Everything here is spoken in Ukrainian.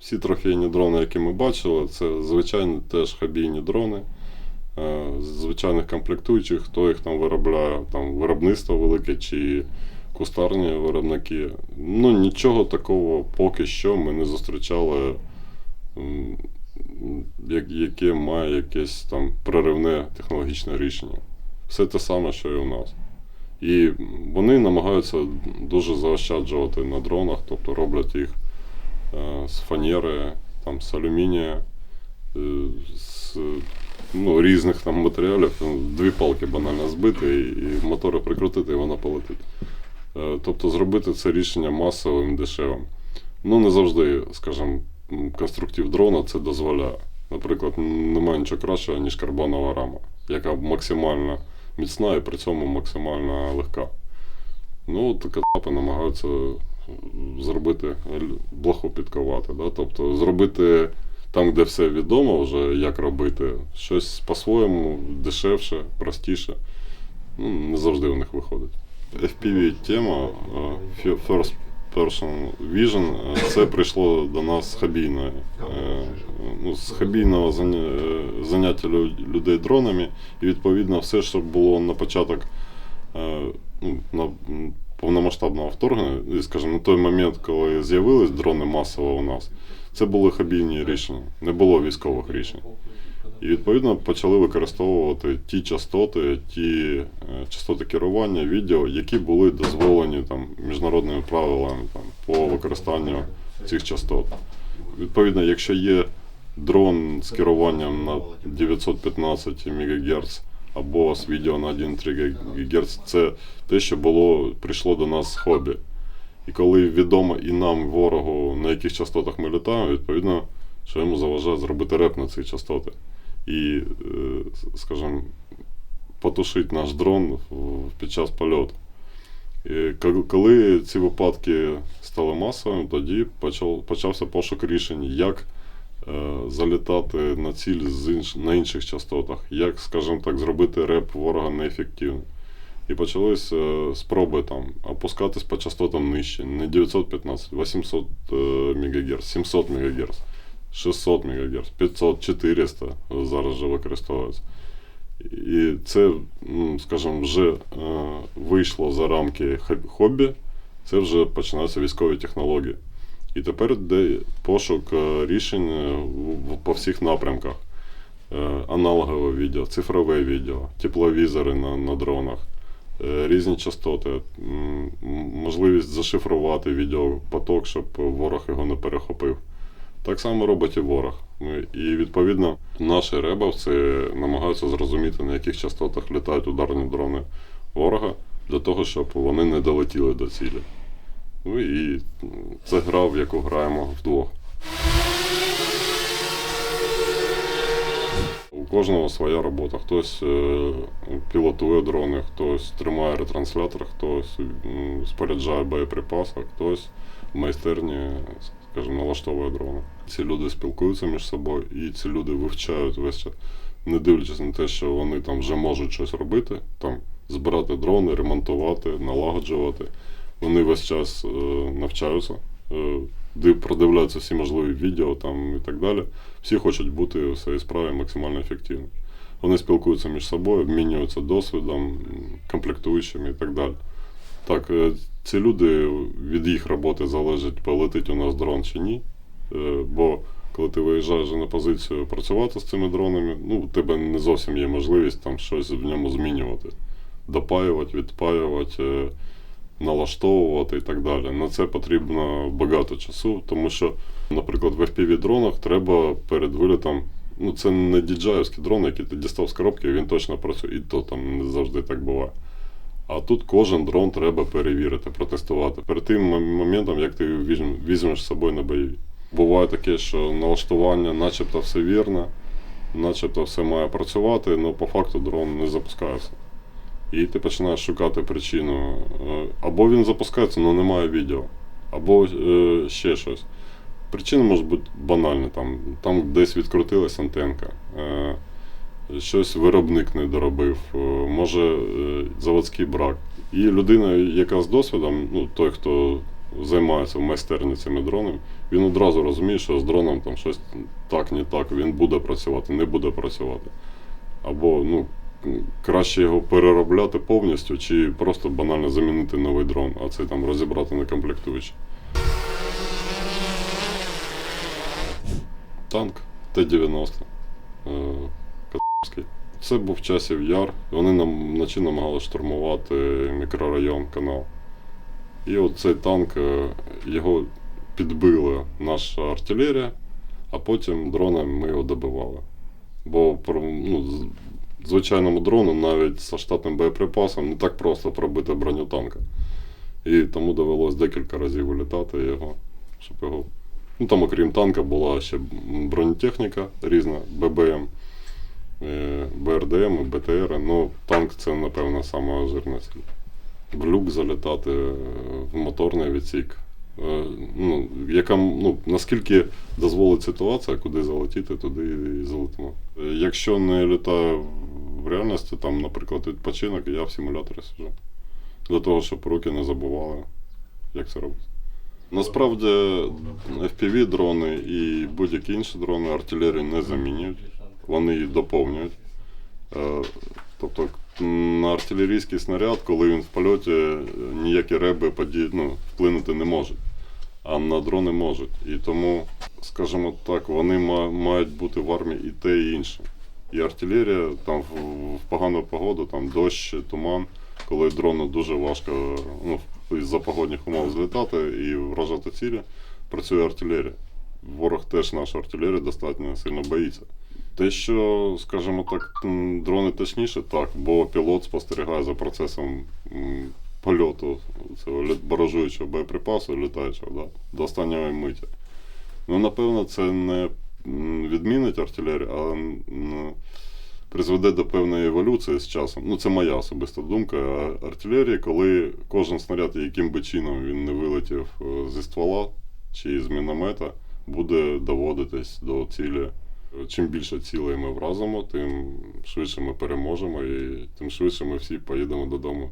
Всі трофейні дрони, які ми бачили, це звичайні теж хабійні дрони. е, з Звичайних комплектуючих, хто їх там виробляє, там виробництво велике чи кустарні виробники. Ну нічого такого поки що ми не зустрічали, яке має якесь там проривне технологічне рішення. Все те саме, що і у нас. І вони намагаються дуже заощаджувати на дронах, тобто роблять їх е, з фанери, там, з алюмінія, з ну, різних там матеріалів. Ну, Дві палки банально збити і мотори прикрутити, і вона полетить. Е, Тобто зробити це рішення масовим, дешевим. Ну, не завжди, скажімо, конструктив дрона це дозволяє. Наприклад, немає нічого кращого, ніж карбонова рама, яка максимально міцна і при цьому максимально легка. Ну, от кацапи намагаються зробити блоху підковати. Да? Тобто зробити там, де все відомо вже, як робити, щось по-своєму дешевше, простіше. Ну, не завжди у них виходить. FPV тема Fi- First Person Vision це прийшло до нас з хабійної. е, Ну, з хабійного е, заняття людей дронами. І відповідно все, що було на початок повномасштабного вторгнення, і, скажімо, на той момент, коли з'явились дрони масово у нас, це були хабійні рішення, не було військових рішень. І відповідно почали використовувати ті частоти, ті е, частоти керування відео, які були дозволені там, міжнародними правилами там, по використанню цих частот. Відповідно, якщо є дрон з керуванням на 915 МГц або з відео на 1,3 ГГц, це те, що було, прийшло до нас з хобі. І коли відомо і нам, ворогу, на яких частотах ми літаємо, відповідно, що йому заважає зробити реп на ці частоти. І, е, скажімо, потушити наш дрон під час польоту. І коли- ці випадки стали масовими, тоді почав, почався пошук рішень, як залітати на ціль з інш, на інших частотах, як, скажімо так, зробити реп ворога неефективним. І почалися е, спроби там опускатись по частотам нижче. Не 915, 800 е, МГц, 700 МГц, 600 МГц, 500, 400 зараз вже використовується. І це, скажімо, вже е, вийшло за рамки хобі, це вже починаються військові технології. І тепер йде пошук е, рішень е, по всіх напрямках. Е, Аналогове відео, цифрове відео, тепловізори на, на дронах, різні частоти, можливість зашифрувати відеопоток, щоб ворог його не перехопив. Так само робить і ворог. І відповідно наші ребовці намагаються зрозуміти, на яких частотах літають ударні дрони ворога, для того, щоб вони не долетіли до цілі. Ну і це гра, в яку граємо вдвох. У кожного своя робота. Хтось е, пілотує дрони, хтось тримає ретранслятор, хтось споряджає боєприпаси, хтось в майстерні, скажімо, налаштовує дрони. Ці люди спілкуються між собою і ці люди вивчають весь час, не дивлячись на те, що вони там вже можуть щось робити, там збирати дрони, ремонтувати, налагоджувати. Вони весь час е, навчаються, е, продивляються всі можливі відео там і так далі. Всі хочуть бути у своїй справі максимально ефективними. Вони спілкуються між собою, обмінюються досвідом, комплектуючими і так далі. Так, е, ці люди від їх роботи залежить, полетить у нас дрон чи ні. Бо коли ти виїжджаєш на позицію працювати з цими дронами, ну, у тебе не зовсім є можливість там щось в ньому змінювати. Допаювати, відпаювати, налаштовувати і так далі. На це потрібно багато часу, тому що, наприклад, в FPV-дронах треба перед вилітом. Ну, це не діджаївський дрон, який ти дістав з коробки, він точно працює, і то там не завжди так буває. А тут кожен дрон треба перевірити, протестувати. Перед тим моментом, як ти візьмеш з собою на бойові. Буває таке, що налаштування начебто все вірно, начебто все має працювати, але по факту дрон не запускається. І ти починаєш шукати причину. Е, Або він запускається, але немає відео, або е, ще щось. Причина може бути банальна, там, там десь відкрутилась антенка, е, щось виробник не доробив, е, може е, заводський брак. І людина, яка з досвідом, ну той, хто займається в майстерні цими дронами, він одразу розуміє, що з дроном там щось так, не так, він буде працювати, не буде працювати. Або ну, краще його переробляти повністю, чи просто банально замінити новий дрон, а це там розібрати на комплектуючі. Танк Т-90. е, Це був часів яр. Вони нам вночі намагалися штурмувати мікрорайон канал. І от цей танк, е, його підбила наша артилерія, а потім дроном ми його добивали. Бо ну, звичайному дрону навіть з штатним боєприпасом не так просто пробити броню танка. І тому довелось декілька разів вилітати його, щоб його. Ну там, окрім танка, була ще бронетехніка різна, ББМ, е, БРДМ, БТР. Ну, танк це, напевно, сама жирна ціль. В люк залітати, е, в моторний відсік. Е, Ну, яка, ну, наскільки дозволить ситуація, куди залетіти, туди і залетимо. Якщо не літаю в реальності, там, наприклад, відпочинок, і я в симуляторі сиджу. Для того, щоб руки не забували, як це робити. Насправді FPV дрони і будь-які інші дрони артилерії не замінюють, вони її доповнюють. Е, Тобто на артилерійський снаряд, коли він в польоті, е, ніякі реби поді... ну, вплинути не можуть, а на дрони можуть. І тому, скажімо так, вони мають бути в армії і те, і інше. І артилерія там в, погану погоду, там дощ, туман, коли дрону дуже важко ну, із-за погодних умов злітати і вражати цілі, працює артилерія. Ворог теж нашу артилерію достатньо сильно боїться. Те, що, скажімо так, дрони точніше, так, бо пілот спостерігає за процесом польоту цього баражуючого боєприпасу, літаючого, да, до останньої миті. Ну, напевно, це не відмінить артилерію, а призведе до певної еволюції з часом. Ну, це моя особиста думка. Артилерії, коли кожен снаряд, яким би чином він не вилетів е, зі ствола чи з міномета, буде доводитись до цілі. Чим більше цілей ми вразимо, тим швидше ми переможемо і тим швидше ми всі поїдемо додому.